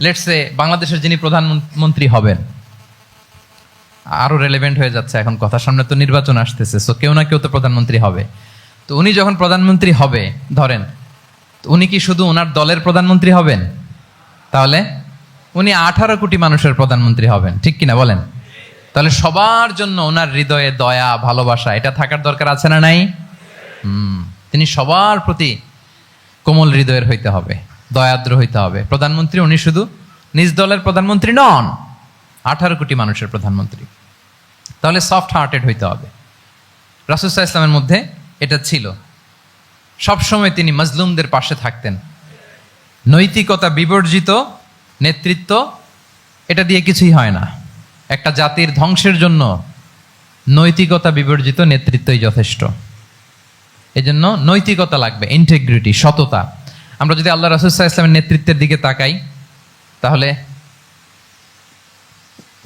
Let's say বাংলাদেশের যিনি প্রধানমন্ত্রী হবেন, আরও রেলেভেন্ট হয়ে যাচ্ছে এখন কথা। সামনে তো নির্বাচন আসতেছে সো কেউ না কেউ তো প্রধানমন্ত্রী হবে। তো উনি যখন প্রধানমন্ত্রী হবে, ধরেন উনি কি শুধু ওনার দলের প্রধানমন্ত্রী হবেন? তাহলে উনি আঠারো কোটি মানুষের প্রধানমন্ত্রী হবেন, ঠিক কিনা বলেন? তাহলে সবার জন্য ওনার হৃদয়ে দয়া, ভালোবাসা, এটা থাকার দরকার আছে না নাই? হুম, তিনি সবার প্রতি কোমল হৃদয়ের হইতে হবে। দয়াদ্র হইতে হবে। প্রধানমন্ত্রী, উনি শুধু নিজ দলের প্রধানমন্ত্রী নন, আঠারো কোটি মানুষের প্রধানমন্ত্রী। তাহলে সফট হার্টেড হইতে হবে। রাসুসাহ ইসলামের মধ্যে এটা ছিল। সবসময় তিনি মজলুমদের পাশে থাকতেন। নৈতিকতা বিবর্জিত, নেতৃত্ব, এটা দিয়ে কিছুই হয় না। একটা জাতির ধ্বংসের জন্য নৈতিকতা বিবর্জিত, নেতৃত্বই যথেষ্ট। এজন্য নৈতিকতা লাগবে ইন্টেগ্রিটি সততা। আমরা যদি আল্লাহ রাসুসাহ ইসলামের নেতৃত্বের দিকে তাকাই, তাহলে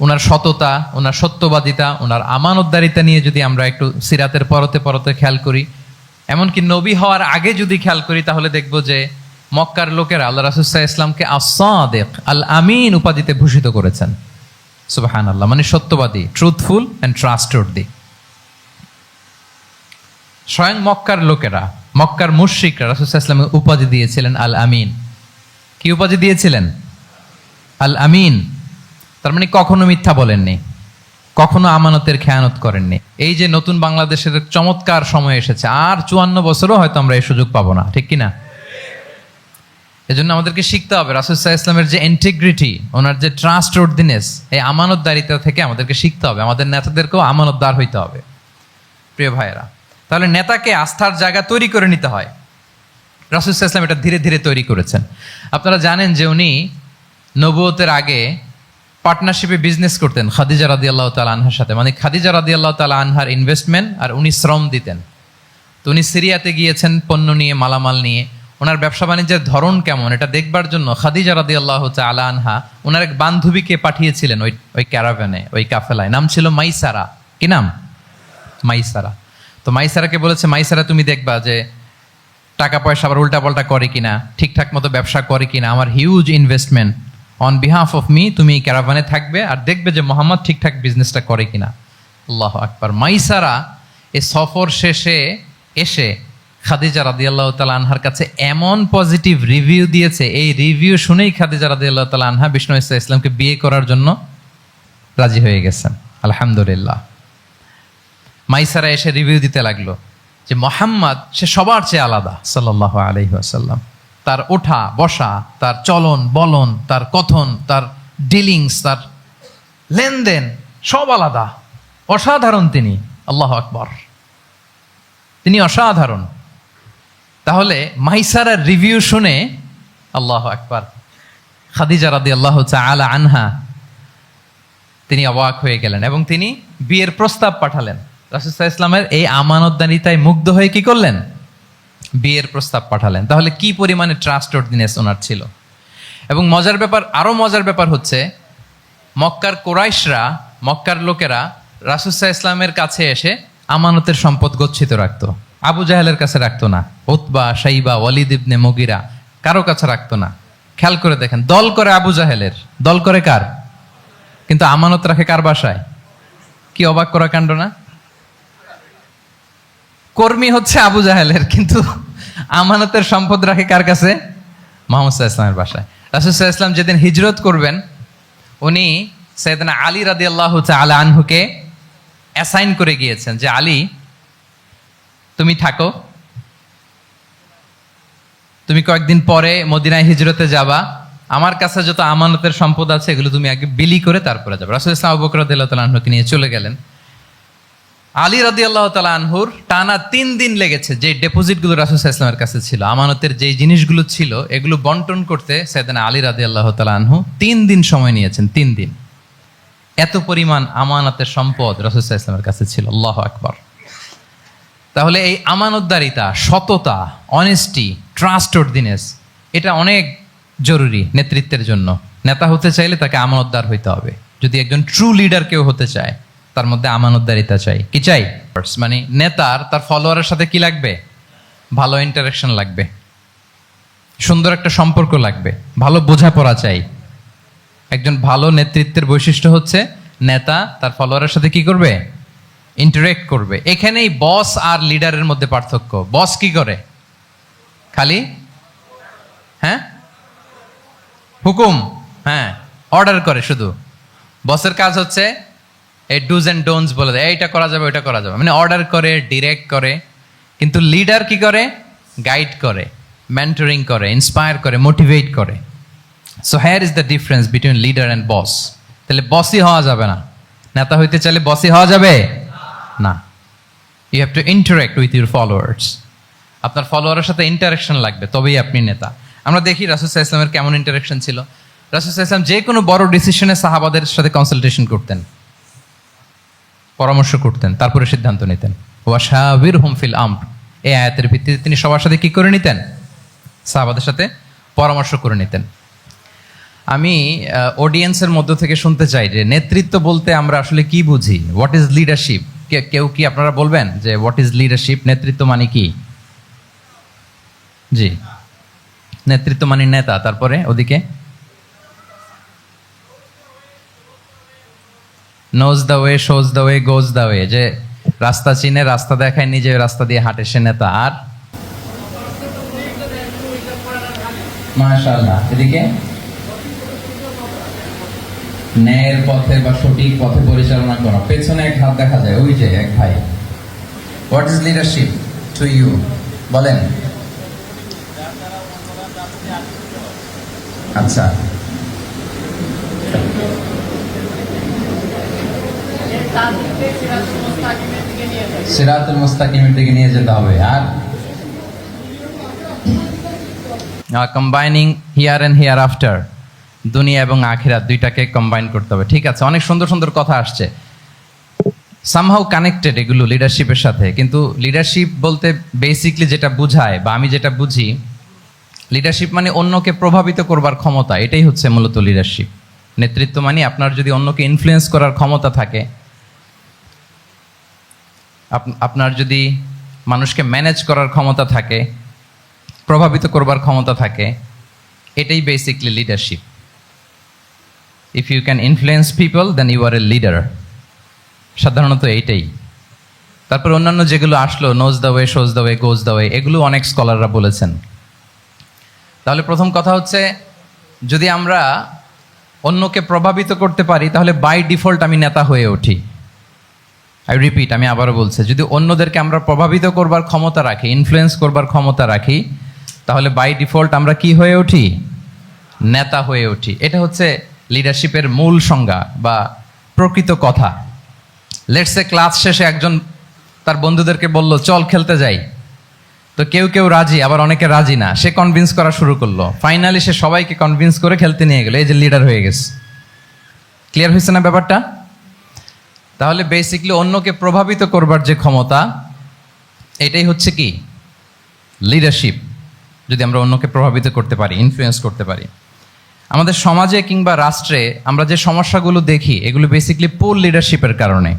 ওনার সততা ওনার সত্যবাদিতা ওনার আমান আমানতদারিতা নিয়ে যদি আমরা একটু সিরাতের পরতে পরতে খেয়াল করি, এমনকি নবী হওয়ার আগে যদি খেয়াল করি, তাহলে দেখব যে মক্কার লোকেরা আল্লাহ রাসুসাহ ইসলামকে আসাদেক আল আমিন উপাধিতে ভূষিত করেছেন। সুবাহান আল্লাহ মানে সত্যবাদী ট্রুথফুল অ্যান্ড ট্রাস্টওয়ার্দি স্বয়ং মক্কার লোকেরা মক্কার মুশ্রিকরা রাসুসাহ উপাধি দিয়েছিলেন আল আমিন কি উপাধি দিয়েছিলেন? আল আমিন তার মানে কখনো মিথ্যা বলেননি। কখনো আমানতের খেয়ানত করেননি। এই যে নতুন বাংলাদেশের চমৎকার সময় এসেছে, আর চুয়ান্ন বছরও হয়তো আমরা এই সুযোগ পাবো না, ঠিক কিনা? এজন্য আমাদেরকে শিখতে হবে রাসুসাহ ইসলামের যে ইন্টিগ্রিটি ওনার যে ট্রাস্ট ওর্দিনেস এই আমানতদারিতা থেকে আমাদেরকে শিখতে হবে। আমাদের নেতাদেরকেও আমানতদার হইতে হবে। প্রিয় ভাইয়েরা তাহলে নেতাকে আস্থার জায়গা তৈরি করে নিতে হয়। রাসুসাহ ইসলাম এটা ধীরে ধীরে তৈরি করেছেন। আপনারা জানেন যে উনি নবুয়তের আগে পার্টনারশিপে বিজনেস করতেন খাদিজা রাদি আল্লাহ তালা আনহার সাথে। মানে খাদিজা রাদি আল্লাহ তালা আনহার ইনভেস্টমেন্ট আর উনি শ্রম দিতেন। তো উনি সিরিয়াতে গিয়েছেন পণ্য নিয়ে, মালামাল নিয়ে। ওনার ব্যবসা বাণিজ্যের ধরন কেমন এটা দেখবার জন্য খাদিজা রাদি আল্লাহ আলা আনহা ওনার এক বান্ধবীকে পাঠিয়েছিলেন ওই ওই ক্যারাভ্যানে ওই কাফেলায়। নাম ছিল মাইসারা। কি নাম? মাইসারা। তো মাইসারাকে বলেছে, মাইসারা, তুমি দেখবা যে টাকা পয়সা আবার উল্টাপাল্টা করে কিনা, ঠিকঠাক মতো ব্যবসা করে কিনা। আমার huge investment on behalf of me তুমি ক্যারাভানে থাকবে আর দেখবে যে মোহাম্মদ ঠিকঠাক বিজনেসটা করে কিনা। আল্লাহ আকবার। মাইসারা এ সফর শেষে এসে খাদিজা রাদি আল্লাহ তালা আনহার কাছে এমন পজিটিভ রিভিউ দিয়েছে। এই রিভিউ শুনেই খাদিজা রাদি আল্লাহ তালা আনহা বিষ্ণু ইসা ইসলামকে বিয়ে করার জন্য রাজি হয়ে গেছেন। আলহামদুলিল্লাহ। মাইসারা এসে রিভিউ দিতে লাগল যে মোহাম্মদ, সে সবার চেয়ে আলাদা সাল্লাহ আলহি আসাল্লাম তার ওঠা, বসা, তার চলন, বলন, তার কথন, তার ডিলিংস তার লেনদেন সব আলাদা। অসাধারণ তিনি, আল্লাহ আকবর। তিনি অসাধারণ। তাহলে মাইসারার রিভিউ শুনে আল্লাহ আকবর। খাদিজা রাদি আল্লাহ আলা আনহা তিনি অবাক হয়ে গেলেন এবং তিনি বিয়ের প্রস্তাব পাঠালেন। রাসুসাহ ইসলামের এই আমানতদানিতায় মুগ্ধ হয়ে কি করলেন? বিয়ের প্রস্তাব পাঠালেন। তাহলে কি পরিমাণে ট্রাস্ট অর্ডিনেস ওনার ছিল? এবং মজার ব্যাপার আরও মজার ব্যাপার হচ্ছে, মক্কার কোরাইশরা, মক্কার লোকেরা রাসুসাহ ইসলামের কাছে এসে আমানতের সম্পদ গচ্ছিত রাখতো। আবু জাহেলের কাছে রাখতো না। উতবা সাইবা ওয়ালিদ ইবনে মগিরা কারও কাছে রাখতো না। খেয়াল করে দেখেন, দল করে আবু জাহেলের। দল করে কার? কিন্তু আমানত রাখে কার বাসায়? কি অবাক করা কাণ্ড না? কর্মী হচ্ছে আবু জাহেলের, কিন্তু আমানতের সম্পদ রাখে কার কাছে? মোহাম্মদ সাহা ইসলামের বাসায়। রাসুল সাহা ইসলাম যেদিন হিজরত করবেন, উনি সৈয়দনা আলী রাদি আল্লাহ আলা আনহুকে অ্যাসাইন করে গিয়েছেন যে, আলী, তুমি থাকো। তুমি কয়েকদিন পরে মদিনায় হিজরতে যাবা। আমার কাছে যত আমানতের সম্পদ আছে, এগুলো তুমি আগে বিলি করে তারপরে যাবে। রাসুল ইসলাম আবু বকর রাদিয়াল্লাহু তাআলা আনহুকে নিয়ে চলে গেলেন। আলী রাদি আল্লাহ আনহুর টানা তিন দিন লেগেছে যে ডেপোজিটগুলো রাসুল ইসলামের কাছে ছিল, আমানতের যে জিনিসগুলো ছিল, এগুলো বন্টন করতে সেদিন আলী রাদি আল্লাহ আনহু তিন দিন সময় নিয়েছেন, তিন দিন। এত পরিমাণ আমানতের সম্পদ রাসুল ইসলামের কাছে ছিল, আল্লাহ আকবর। তাহলে এই আমানতদারিতা, সততা অনেস্টি ট্রাস্ট অর্দিনেস এটা অনেক জরুরি নেতৃত্বের জন্য। নেতা হতে চাইলে তাকে আমানতদার হইতে হবে। যদি একজন ট্রু লিডার কেউ হতে চায় তার মধ্যে আমানতদারিতা চাই। কি চাই? মানে নেতার, তার ফলোয়ারের সাথে কি লাগবে? ভালো ইন্টারাকশন লাগবে। সুন্দর একটা সম্পর্ক লাগবে। ভালো বোঝাপড়া চাই। একজন ভালো নেতৃত্বের বৈশিষ্ট্য হচ্ছে, নেতা তার ফলোয়ারের সাথে কি করবে? ইন্টারেক্ট করবে। এখানেই বস আর লিডারের মধ্যে পার্থক্য। বস কি করে? খালি? হ্যাঁ? হুকুম? হ্যাঁ। অর্ডার করে শুধু। বসের কাজ হচ্ছে এই ডুজ অ্যান্ড ডোনস বলে দেয়। এইটা করা যাবে, ওইটা করা যাবে। মানে অর্ডার করে ডিরেক্ট করে। কিন্তু লিডার কি করে? গাইড করে মেন্টরিং করে ইন্সপায়ার করে মোটিভেট করে। So here is the difference between leader and boss তাহলে বসই হওয়া যাবে না। নেতা হইতে চাইলে বসই হওয়া যাবে? না। You have to interact with your followers আপনার ফলোয়ারের সাথে ইন্টারাকশন লাগবে, তবেই আপনি নেতা। আমরা দেখি রাসুসাহ ইসলামের কেমন ইন্টারাকশন ছিল। রাসুসাহ ইসলাম যে কোনো বড় ডিসিশনে সাহাবাদের সাথে কনসালটেশন করতেন। পরামর্শ করতেন, তারপরে সিদ্ধান্ত নিতেন। ওয়াশাবির হুম ফিল আমর। এই আয়াতের ভিত্তিতে তিনি সবার সাথে কি করে নিতেন? সাহাবাদের সাথে পরামর্শ করে নিতেন। আমি অডিয়েন্সের মধ্য থেকে শুনতে চাই যে নেতৃত্ব বলতে আমরা আসলে কি বুঝি? হোয়াট ইজ লিডারশিপ কেউ কি আপনারা বলবেন যে হোয়াট ইজ লিডারশিপ নেতৃত্ব মানে কি? জি। নেতৃত্ব মানে নেতা, তারপরে ওদিকে knows the way shows the way goes the way যে রাস্তা চিনে, রাস্তা দেখায়, নিজে রাস্তা দিয়ে হাঁটে, সে নেতা। আর? ন্যায়ের পথে বা সঠিক পথে পরিচালনা করা। পেছনে এক হাত দেখা যায়। ওই যে এক ভাই। What is leadership to you বলেন। আচ্ছা। সিরাতুল মুস্তাকিমের দিকে নিয়ে যেতে হবে। আর combining here and hereafter দুনিয়া এবং আখিরাত দুইটাকে কম্বাইন করতে হবে। ঠিক আছে, অনেক সুন্দর সুন্দর কথা আসছে। সামহাউ কানেক্টেড এগুলো লিডারশিপের সাথে। কিন্তু লিডারশিপ বলতে বেসিকলি যেটা বুঝায় বা আমি যেটা বুঝি লিডারশিপ মানে অন্যকে প্রভাবিত করবার ক্ষমতা। এটাই হচ্ছে মূলত লিডারশিপ নেতৃত্ব মানে আপনার যদি অন্যকে ইনফ্লুয়েন্স করার ক্ষমতা থাকে আপনার যদি মানুষকে ম্যানেজ করার ক্ষমতা থাকে, প্রভাবিত করবার ক্ষমতা থাকে, এটাই basically leadership if you can influence people then you are a leader সাধারণত এইটাই। তারপর অন্যান্য যেগুলো আসলো knows the way shows the way goes the way এগুলো অনেক স্কলাররা বলেছেন। তাহলে প্রথম কথা হচ্ছে, যদি আমরা অন্যকে প্রভাবিত করতে পারি, তাহলে বাই ডিফল্ট আমি নেতা হয়ে উঠি। আই রিপিট আমি আবারও বলছি, যদি অন্যদেরকে আমরা প্রভাবিত করবার ক্ষমতা রাখি ইনফ্লুয়েন্স করবার ক্ষমতা রাখি, তাহলে বাই ডিফল্ট আমরা কি হয়ে উঠি? নেতা হয়ে উঠি। এটা হচ্ছে লিডারশিপের মূল সংজ্ঞা বা প্রকৃত কথা। লেটসে ক্লাস শেষে একজন তার বন্ধুদেরকে বলল, চল খেলতে যাই। তো কেউ কেউ রাজি, আবার অনেকে রাজি না। সে কনভিন্স করা শুরু করল। ফাইনালি সে সবাইকে কনভিন্স করে খেলতে নিয়ে গেল। এই যে লিডার হয়ে গেছে। ক্লিয়ার হয়েছে না ব্যাপারটা? তাহলে বেসিকলি অন্যকে প্রভাবিত করবার যে ক্ষমতা, এটাই হচ্ছে কি? লিডারশিপ যদি আমরা অন্যকে প্রভাবিত করতে পারি ইনফ্লুয়েন্স করতে পারি। আমাদের সমাজে কিংবা রাষ্ট্রে আমরা যে সমস্যাগুলো দেখি, এগুলো বেসিকলি পোর লিডারশিপের কারণে।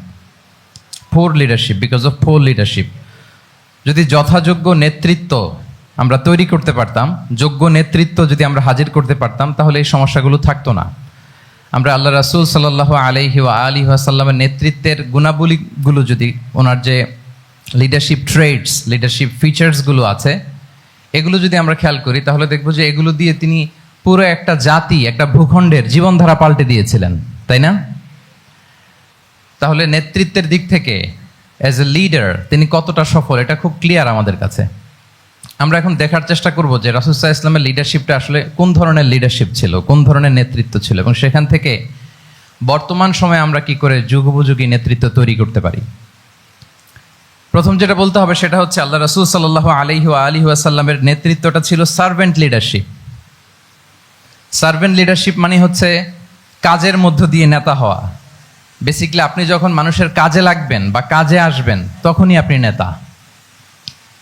Poor leadership because of poor leadership যদি যথাযোগ্য নেতৃত্ব আমরা তৈরি করতে পারতাম, যোগ্য নেতৃত্ব যদি আমরা হাজির করতে পারতাম, তাহলে এই সমস্যাগুলো থাকতো না। আমরা আল্লাহ রাসুল সাল্লাহ আলহি আলী আসাল্লামের নেতৃত্বের গুণাবলীগুলো যদি ওনার যে লিডারশিপ ট্রেডস লিডারশিপ ফিচার্সগুলো আছে, এগুলো যদি আমরা খেয়াল করি, তাহলে দেখব যে এগুলো দিয়ে তিনি পুরো একটা জাতি, একটা ভূখণ্ডের জীবনধারা পাল্টে দিয়েছিলেন, তাই না? তাহলে নেতৃত্বের দিক থেকে অ্যাজ এ লিডার তিনি কতটা সফল, এটা খুব ক্লিয়ার আমাদের কাছে। আমরা এখন দেখার চেষ্টা করব যে রাসুসাহ ইসলামের লিডারশিপটা আসলে কোন ধরনের লিডারশিপ ছিল, কোন ধরনের নেতৃত্ব ছিল এবং সেখান থেকে বর্তমান সময়ে আমরা কি করে যুগোপযোগী নেতৃত্ব তৈরি করতে পারি? প্রথম যেটা বলতে হবে সেটা হচ্ছে আল্লাহ রাসুল সাল্লাহ আলিহ আলী আসাল্লামের নেতৃত্বটা ছিল সার্ভেন্ট লিডারশিপ সার্ভেন্ট লিডারশিপ মানে হচ্ছে কাজের মধ্য দিয়ে নেতা হওয়া। বেসিক্যালি আপনি যখন মানুষের কাজে লাগবেন বা কাজে আসবেন, তখনই আপনি নেতা।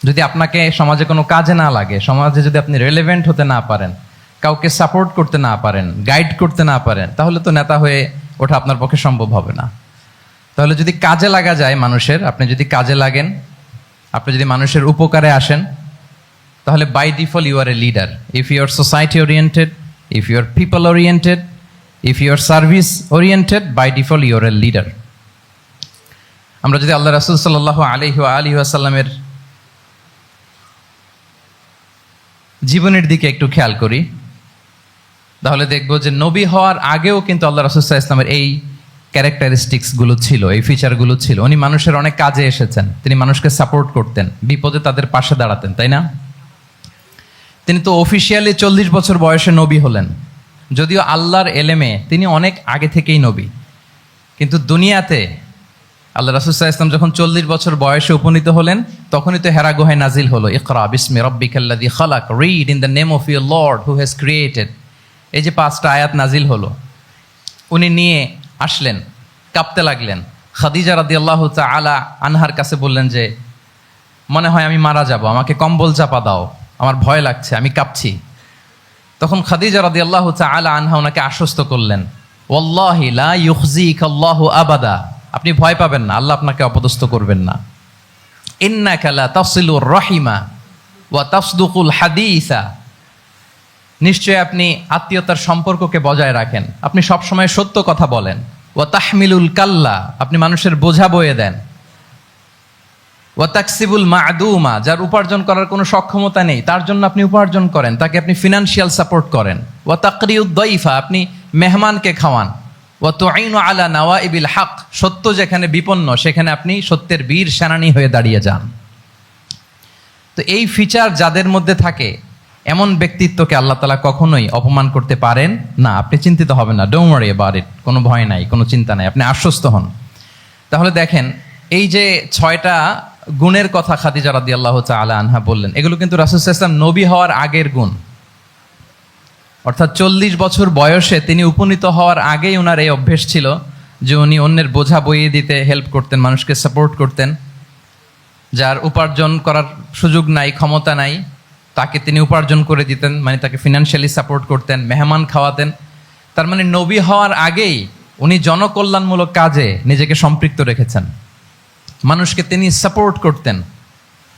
যদি আপনাকে সমাজে কোনো কাজে না লাগে, সমাজে যদি আপনি রেলেভেন্ট হতে না পারেন, কাউকে সাপোর্ট করতে না পারেন গাইড করতে না পারেন, তাহলে তো নেতা হয়ে ওঠা আপনার পক্ষে সম্ভব হবে না। তাহলে যদি কাজে লাগা যায় মানুষের, আপনি যদি কাজে লাগেন, আপনি যদি মানুষের উপকারে আসেন, তাহলে by default you are a leader if you are society oriented if you are people oriented if you are service oriented by default you're a leader আমরা যদি আল্লাহ রাসুল সাল্লাহ আলহি আলী আসাল্লামের জীবনের দিকে একটু খেয়াল করি। তাহলে দেখব যে নবী হওয়ার আগেও কিন্তু আল্লাহ রাসুল্লাহ ইসলামের এই ক্যারেক্টারিস্টিক্সগুলো ছিল, এই ফিচারগুলো ছিল। উনি মানুষের অনেক কাজে এসেছেন। তিনি মানুষকে সাপোর্ট করতেন, বিপদে তাদের পাশে দাঁড়াতেন, তাই না? তিনি তো অফিসিয়ালি চল্লিশ বছর বয়সে নবী হলেন। যদিও আল্লাহর এলেমে তিনি অনেক আগে থেকেই নবী। কিন্তু দুনিয়াতে আল্লাহ রাসুসাহ ইসলাম যখন চল্লিশ বছর বয়সে উপনীত হলেন, তখনই তো হেরা গুহায় নাজিল হলো, ইকরা বিসমি রব্বিকাল্লাদি খালাক read in the name of your lord who has created এই যে পাঁচটা আয়াত নাজিল হলো, উনি নিয়ে আসলেন, কাঁপতে লাগলেন। খাদিজা রাদি আল্লাহ আলা আনহার কাছে বললেন যে, মনে হয় আমি মারা যাব, আমাকে কম্বল চাপা দাও, আমার ভয় লাগছে, আমি কাঁপছি। তখন খাদিজা রাদি আল্লাহ আলা আনহা ওনাকে আশ্বস্ত করলেন ওল্লাহি লা আল্লাহু আবাদা। আপনি ভয় পাবেন না, আল্লাহ আপনাকে অপদস্থ করবেন না। ইন্নাকা লা তাসিলুর রহিমা ওয়া তাসদুকুল হাদিসা। নিশ্চয় আপনি আত্মীয়তার সম্পর্ককে বজায় রাখেন। আপনি সবসময় সত্য কথা বলেন। ও তাহমিলুল কাল্লা, আপনি মানুষের বোঝা বয়ে দেন। ও তাকসিবুল মাদুমা, যার উপার্জন করার কোনো সক্ষমতা নেই, তার জন্য আপনি উপার্জন করেন, তাকে আপনি ফিনান্সিয়াল সাপোর্ট করেন। ও তাকরিউদ্দইফা আপনি মেহমানকে খাওয়ান। আলা নাওয়া ইবিল হাক, সত্য যেখানে বিপন্ন, সেখানে আপনি সত্যের বীর সেনানী হয়ে দাঁড়িয়ে যান। তো এই ফিচার যাদের মধ্যে থাকে, এমন ব্যক্তিত্বকে আল্লাহ তালা কখনোই অপমান করতে পারেন না। আপনি চিন্তিত হবেন না ডোম ওয়ারি অ্যাবাউট ইট কোনো ভয় নাই, কোনো চিন্তা নাই, আপনি আশ্বস্ত হন। তাহলে দেখেন, এই যে ছয়টা গুণের কথা খাদিজা রাদি আল্লাহ আলা আনহা বললেন, এগুলো কিন্তু রাসুল ইসলাম নবী হওয়ার আগের গুণ। অর্থাৎ চল্লিশ বছর বয়সে তিনি উপনীত হওয়ার আগেই ওনার এই অভ্যেস ছিল যে উনি অন্যের বোঝা বইয়ে দিতে হেল্প করতেন, মানুষকে সাপোর্ট করতেন। যার উপার্জন করার সুযোগ নাই, ক্ষমতা নাই, তাকে তিনি উপার্জন করে দিতেন মানে তাকে ফিনান্সিয়ালি সাপোর্ট করতেন, মেহমান খাওয়াতেন। তার মানে নবী হওয়ার আগেই উনি জনকল্যাণমূলক কাজে নিজেকে সম্পৃক্ত রেখেছেন। মানুষকে তিনি সাপোর্ট করতেন,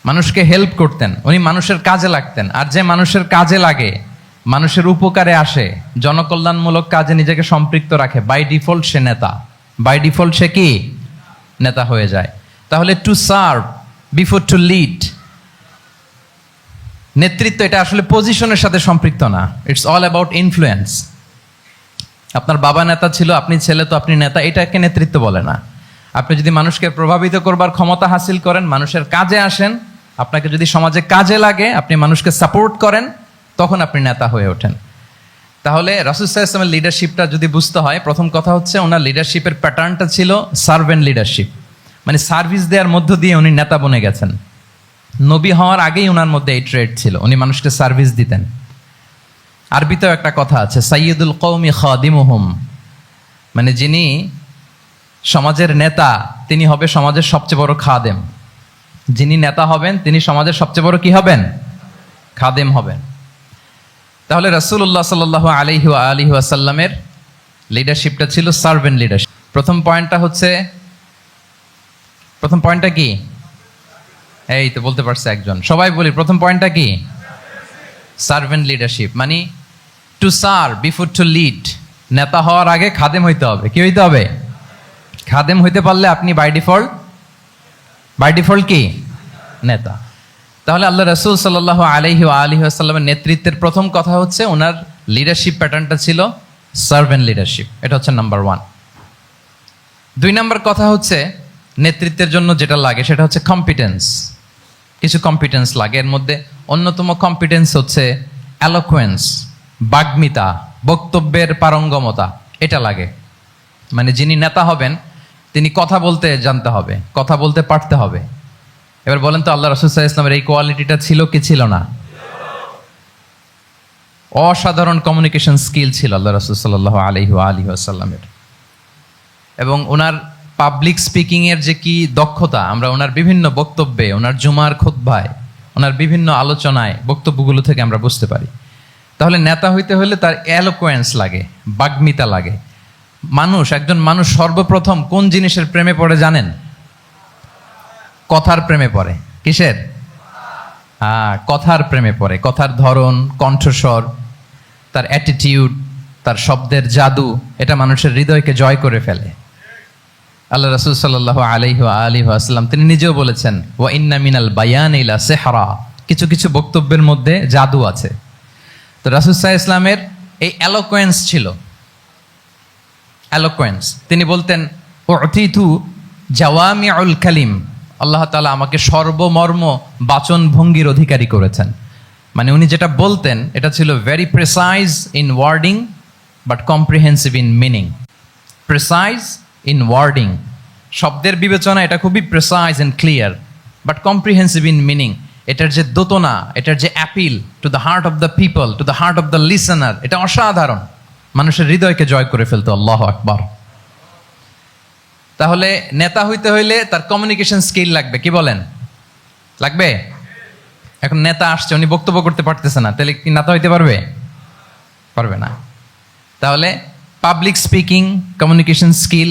মানুষকে হেল্প করতেন, উনি মানুষের কাজে লাগতেন। আর যে মানুষের কাজে লাগে মানুষের উপকারে আসে, জনকল্যাণমূলক কাজে নিজেকে সম্পৃক্ত রাখে। বাই ডিফল্ট সে নেতা। বাই ডিফল্ট সে কি? নেতা হয়ে যায়। তাহলে to serve before to lead নেতৃত্ব এটা আসলে পজিশনের সাথে সম্পৃক্ত না। ইটস অল অ্যাবাউট ইনফ্লুয়েন্স আপনার বাবা নেতা ছিল, আপনি ছেলে তো আপনি নেতা, এটাকে নেতৃত্ব বলে না। আপনি যদি মানুষকে প্রভাবিত করবার ক্ষমতা হাসিল করেন, মানুষের কাজে আসেন, আপনাকে যদি সমাজে কাজে লাগে, আপনি মানুষকে সাপোর্ট করেন তখন আপনি নেতা হয়ে ওঠেন। তাহলে রাসুসাহ ইসলামের লিডারশিপটা যদি বুঝতে হয়, প্রথম কথা হচ্ছে ওনার লিডারশিপের প্যাটার্নটা ছিল সার্ভেন্ট লিডারশিপ মানে সার্ভিস দেওয়ার মধ্য দিয়ে উনি নেতা বনে গেছেন। নবী হওয়ার আগেই ওনার মধ্যে এই ট্রেড ছিল, উনি মানুষকে সার্ভিস দিতেন। আরবিতেও একটা কথা আছে সাইয়দুল কৌমি খাদিমুহুম। মানে যিনি সমাজের নেতা, তিনি হবে সমাজের সবচেয়ে বড় খাদেম। যিনি নেতা হবেন, তিনি সমাজের সবচেয়ে বড় কি হবেন? খাদেম হবেন। তাহলে রাসুল্লাহ সাল আলিহি আলিহি আসাল্লামের লিডারশিপটা ছিল সার্ভেন্ট লিডারশিপ প্রথম পয়েন্টটা হচ্ছে, প্রথম পয়েন্টটা কি? এই তো বলতে পারছে একজন। সবাই বলি, প্রথম পয়েন্টটা কি? সার্ভেন্ট লিডারশিপ মানে to serve before to lead নেতা হওয়ার আগে খাদেম হইতে হবে। কি হইতে হবে? খাদেম হইতে পারলে আপনি বাই ডিফল্ট বাই ডিফল্ট কি? নেতা। তাহলে আল্লাহ রসুল সাল্লাহ আলহি আলহি আসাল্লামের নেতৃত্বের প্রথম কথা হচ্ছে ওনার লিডারশিপ প্যাটার্নটা ছিল সার্ভেন্ট লিডারশিপ এটা হচ্ছে নাম্বার ওয়ান দুই নাম্বার কথা হচ্ছে নেতৃত্বের জন্য যেটা লাগে সেটা হচ্ছে কম্পিটেন্স কিছু কম্পিটেন্স লাগে। এর মধ্যে অন্যতম কম্পিটেন্স হচ্ছে অ্যালোকুয়েন্স বাগ্মিতা, বক্তব্যের পারঙ্গমতা। এটা লাগে। মানে যিনি নেতা হবেন, তিনি কথা বলতে জানতে হবে, কথা বলতে পারতে হবে। এবার বলেন তো আল্লাহ রসুল্লাহ ইসলামের এই কোয়ালিটিটা ছিল কি ছিল না? অসাধারণ কমিউনিকেশন স্কিল ছিল আল্লাহ রসুল সাল্লাহ আলহি আলি আসাল্লামের এবং ওনার পাবলিক স্পিকিংয়ের যে কি দক্ষতা, আমরা ওনার বিভিন্ন বক্তব্যে, ওনার জুমার খোদ্ভায় ওনার বিভিন্ন আলোচনায় বক্তব্যগুলো থেকে আমরা বুঝতে পারি। তাহলে নেতা হইতে হলে তার অ্যালোকোয়েন্স লাগে, বাগ্মিতা লাগে। মানুষ, একজন মানুষ সর্বপ্রথম কোন জিনিসের প্রেমে পড়ে জানেন? কথার প্রেমে পড়ে। কিসের? হ্যাঁ কথার প্রেমে পড়ে। কথার ধরন, কণ্ঠস্বর, তার অ্যাটিটিউড তার শব্দের জাদু, এটা মানুষের হৃদয়কে জয় করে ফেলে। আল্লাহ রসুল সাল্লাহ আলহি আলী আসলাম তিনি নিজেও বলেছেন ও ইন্না মিনাল বায়ান ইলা সেহরা। কিছু কিছু বক্তব্যের মধ্যে জাদু আছে। তো রাসুসাহ ইসলামের এই অ্যালোকোয়েন্স ছিল। অ্যালোকোয়েন্স তিনি বলতেন ও অতিথু জাওয়ামি আল কালিম। আল্লাহ তালা আমাকে সর্বমর্ম বাচন ভঙ্গির অধিকারী করেছেন। মানে উনি যেটা বলতেন, এটা ছিল very precise in wording but comprehensive in meaning precise in wording শব্দের বিবেচনা এটা খুবই precise and clear but comprehensive in meaning এটার যে দোতনা, এটার যে appeal to the heart of the people to the heart of the listener এটা অসাধারণ। মানুষের হৃদয়কে জয় করে ফেলতো, আল্লাহ আকবার। তাহলে নেতা হইতে হইলে তার কমিউনিকেশন স্কিল লাগবে, কি বলেন? লাগবে? এখন নেতা আসছে, উনি বক্তব্য করতে পারতেছে না, তাহলে কি নেতা হইতে পারবে? পারবে না। তাহলে পাবলিক স্পিকিং কমিউনিকেশন স্কিল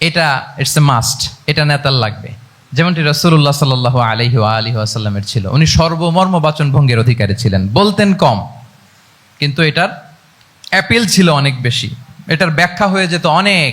এটা ইটস এ মাস্ট এটা নেতার লাগবে। যেমনটি রসুল্লাহ সাল আলহি আলহি আসাল্লামের ছিল, উনি সর্বমর্ম বাচন ভঙ্গের অধিকারী ছিলেন, বলতেন কম, কিন্তু এটার অ্যাপিল ছিল অনেক বেশি। এটার ব্যাখ্যা হয়ে যেত অনেক।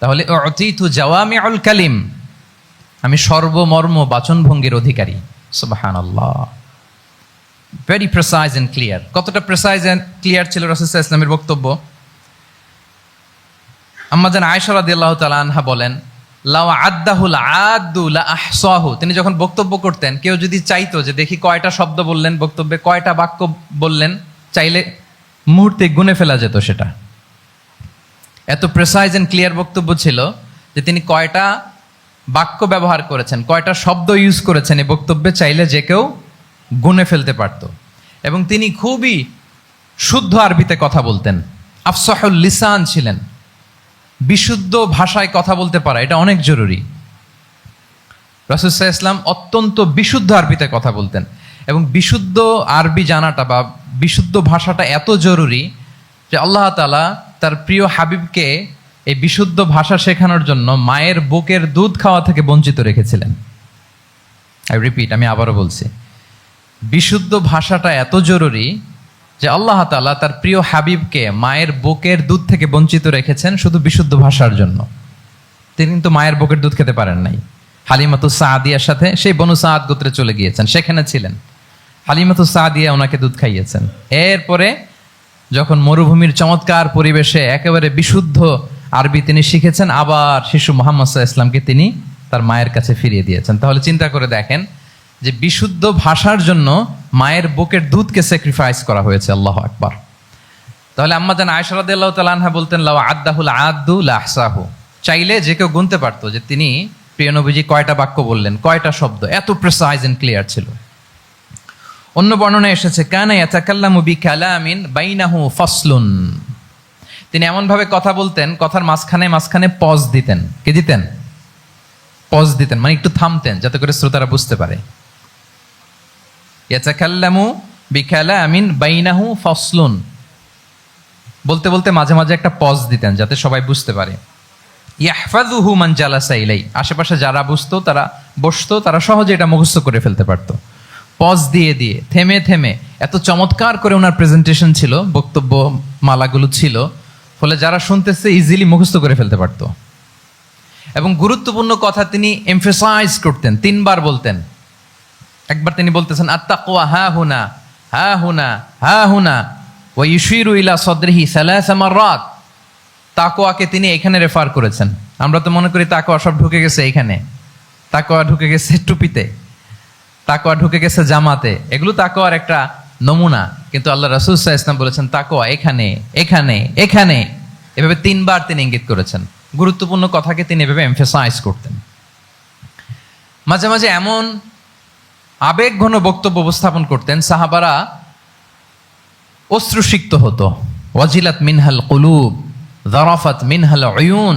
তাহলে অতীতু জাওয়ামি আল কালিম, আমি সর্বমর্ম বাচনভঙ্গির অধিকারী। সুবাহান আল্লাহ ভেরি প্রেসাইজ অ্যান্ড ক্লিয়ার কতটা প্রেসাইজ অ্যান্ড ক্লিয়ার ছিল রসুল্লাহ ইসলামের বক্তব্য? আম্মাজান আয়সরাদ আল্লাহ আনহা বলেন লাও আদাহুল আদুল আহসাহু তিনি যখন বক্তব্য করতেন, কেউ যদি চাইতো যে দেখি কয়টা শব্দ বললেন, বক্তব্যে কয়টা বাক্য বললেন, চাইলে মুহূর্তে গুনে ফেলা যেত সেটা। এত প্রেসাইজ অ্যান্ড ক্লিয়ার বক্তব্য ছিল যে তিনি কয়টা বাক্য ব্যবহার করেছেন, কয়টা শব্দ ইউজ করেছেন এই বক্তব্যে চাইলে যে কেউ গুনে ফেলতে পারত। এবং তিনি খুবই শুদ্ধ আরবিতে কথা বলতেন। আফসাহুল লিসান ছিলেন। বিশুদ্ধ ভাষায় কথা বলতে পারা, এটা অনেক জরুরি। রাসুসাহ ইসলাম অত্যন্ত বিশুদ্ধ আরবিতে কথা বলতেন। এবং বিশুদ্ধ আরবি জানাটা বা বিশুদ্ধ ভাষাটা এত জরুরি যে আল্লাহ তালা তার প্রিয় হাবিবকে এই বিশুদ্ধ ভাষা শেখানোর জন্য মায়ের বুকের দুধ খাওয়া থেকে বঞ্চিত রেখেছিলেন। আই রিপিট আমি আবারও বলছি, বিশুদ্ধ ভাষাটা এত জরুরি যে আল্লাহ তালা তার প্রিয় হাবিবকে মায়ের বুকের দুধ থেকে বঞ্চিত রেখেছেন শুধু বিশুদ্ধ ভাষার জন্য। তিনি কিন্তু মায়ের বুকের দুধ খেতে পারেন নাই। হালিমাতু সাদিয়ার সাথে সেই বনু সাদ গোত্রে চলে গিয়েছেন, সেখানে ছিলেন। হালিমাতু সাদিয়া ওনাকে দুধ খাইয়েছেন। এরপরে যখন মরুভূমির চমৎকার পরিবেশে একেবারে বিশুদ্ধ আরবি তিনি শিখেছেন, আবার শিশু মোহাম্মদ ইসলামকে তিনি তার মায়ের কাছে ফিরিয়ে দিয়েছেন। তাহলে চিন্তা করে দেখেন যে বিশুদ্ধ ভাষার জন্য মায়ের বুকের দুধকে স্যাক্রিফাইস করা হয়েছে, আল্লাহ আকবার। তাহলে আম্মা জান আয়সারাদ তালাহা বলতেন, লাউ আদাহুল আদু লাহসাহু। চাইলে যে কেউ গুনতে পারতো যে তিনি প্রিয়নবীজি কয়টা বাক্য বললেন, কয়টা শব্দ, এত প্রেসাইজ এন্ড ক্লিয়ার ছিল। অন্য বর্ণনা এসেছে, কানা ইয়াতাকাল্লামু বিকালামিন বাইনাহু ফাসলুন। তিনি এমন ভাবে কথা বলতেন, কথার মাঝখানে মাঝখানে পজ দিতেন। কে দিতেন? পজ দিতেন মানে একটু থামতেন, যাতে করে শ্রোতারা বুঝতে পারে। বাইনাহু ফাসলুন। বলতে বলতে মাঝে মাঝে একটা পজ দিতেন, যাতে সবাই বুঝতে পারে। ইয়াহফাজুহু মান জালাসা আশেপাশে যারা বুঝতো, তারা বসতো, তারা সহজে এটা মুখস্থ করে ফেলতে পারতো। পজ দিয়ে দিয়ে, থেমে থেমে, এত চমৎকার করে ওনার প্রেজেন্টেশন ছিল, বক্তব্য মালাগুলো ছিল, ফলে যারা শুনতেছে ইজিলি মুখস্থ করে ফেলতে পারতো। এবং গুরুত্বপূর্ণ কথা তিনি এমফেসাইজ করতেন, তিনবার বলতেন। একবার তিনি বলতেছেন, আত্তাকুয়া হা হুনা হা হুনা হা হুনা ও ইউশিরু ইলা সদরিহি সালাস রাত তাকোয়াকে তিনি এখানে রেফার করেছেন। আমরা তো মনে করি তাকোয়া সব ঢুকে গেছে এখানে। তাকোয়া ঢুকে গেছে টুপিতে। তাকোয়া ঢুকে গেছে জামাতে। এগুলো তাকোয়ার একটা নমুনা। কিন্তু আল্লাহ রাসুল ইসলাম বলেছেন তাকোয়া এখানে এখানে এখানে। এভাবে তিনবার তিনি ইঙ্গিত করেছেন। গুরুত্বপূর্ণ কথাকে তিনি এভাবে এমফেসাইজ করতেন। মাঝে মাঝে এমন আবেগ ঘন বক্তব্য উপস্থাপন করতেন, সাহাবারা অশ্রুসিক্ত হতো। ওয়াজিলাত মিনহাল কুলুব, দরাফাত মিনহাল অয়ুন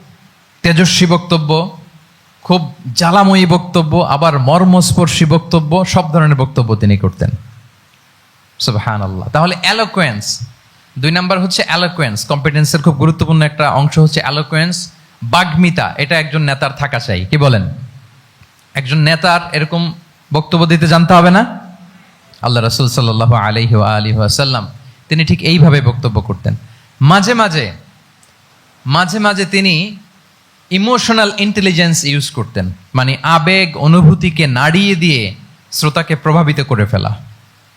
তেজস্বী বক্তব্য, খুব জ্বালাময়ী বক্তব্য, আবার মর্মস্পর্শী বক্তব্য, সব ধরনের বক্তব্য তিনি করতেন। সুবহান আল্লাহ তাহলে অ্যালোকোয়েন্স দুই নাম্বার হচ্ছে অ্যালোকোয়েন্স কম্পিটেন্সের খুব গুরুত্বপূর্ণ একটা অংশ হচ্ছে অ্যালোকোয়েন্স বাগ্মিতা, এটা একজন নেতার থাকা চাই, কি বলেন? একজন নেতার এরকম বক্তব্য দিতে জানতে হবে না? আল্লাহ রসুল সাল্লাহ আলহি আলী আসাল্লাম তিনি ঠিক এইভাবে বক্তব্য করতেন। মাঝে মাঝে মাঝে মাঝে তিনি ইমোশনাল ইন্টেলিজেন্স ইউজ করতেন। মানে আবেগ, অনুভূতিকে নাড়িয়ে দিয়ে শ্রোতাকে প্রভাবিত করে ফেলা।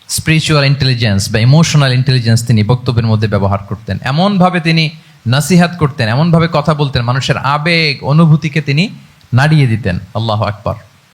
স্পিরিচুয়াল ইন্টেলিজেন্স বা ইমোশনাল ইন্টেলিজেন্স তিনি বক্তব্যের মধ্যে ব্যবহার করতেন। এমনভাবে তিনি নাসিহাত করতেন, এমনভাবে কথা বলতেন, মানুষের আবেগ, অনুভূতিকে তিনি নাড়িয়ে দিতেন। আল্লাহ আকবর।